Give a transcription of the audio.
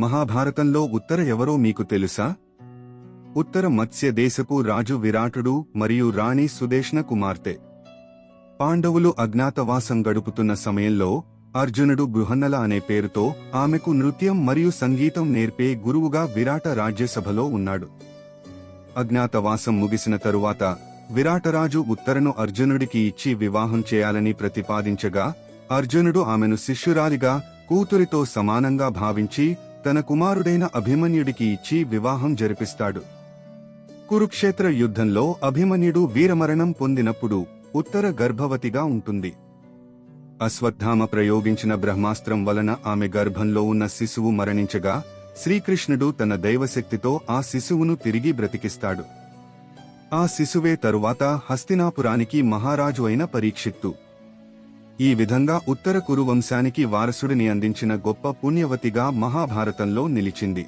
మహాభారతంలో ఉత్తర ఎవరో మీకు తెలుసా? ఉత్తర మత్స్య దేశపు రాజు విరాటుడు మరియు రాణి సుదేష్ణ కుమార్తె. పాండవులు అజ్ఞాతవాసం గడుపుతున్న సమయంలో అర్జునుడు బృహన్నల అనే పేరుతో ఆమెకు నృత్యం మరియు సంగీతం నేర్పే గురువుగా విరాట రాజ్యసభలో ఉన్నాడు. అజ్ఞాతవాసం ముగిసిన తరువాత విరాటరాజు ఉత్తరను అర్జునుడికి ఇచ్చి వివాహం చేయాలని ప్రతిపాదించగా అర్జునుడు ఆమెను శిష్యురాలిగా కూతురితో సమానంగా భావించి తన కుమారుడైన అభిమన్యుడికి ఇచ్చి వివాహం జరిపిస్తాడు. కురుక్షేత్ర యుద్ధంలో అభిమన్యుడు వీరమరణం పొందినప్పుడు ఉత్తర గర్భవతిగా ఉంటుంది. అశ్వత్థామ ప్రయోగించిన బ్రహ్మాస్త్రం వలన ఆమె గర్భంలో ఉన్న శిశువు మరణించగా శ్రీకృష్ణుడు తన దైవశక్తితో ఆ శిశువును తిరిగి బ్రతికిస్తాడు. ఆ శిశువే తరువాత హస్తినాపురానికి మహారాజు అయిన పరీక్షిత్తు. ఈ విధంగా ఉత్తర కురు వంశానికి వారసుడిని అందించిన గొప్ప పుణ్యవతిగా మహాభారతంలో నిలిచింది.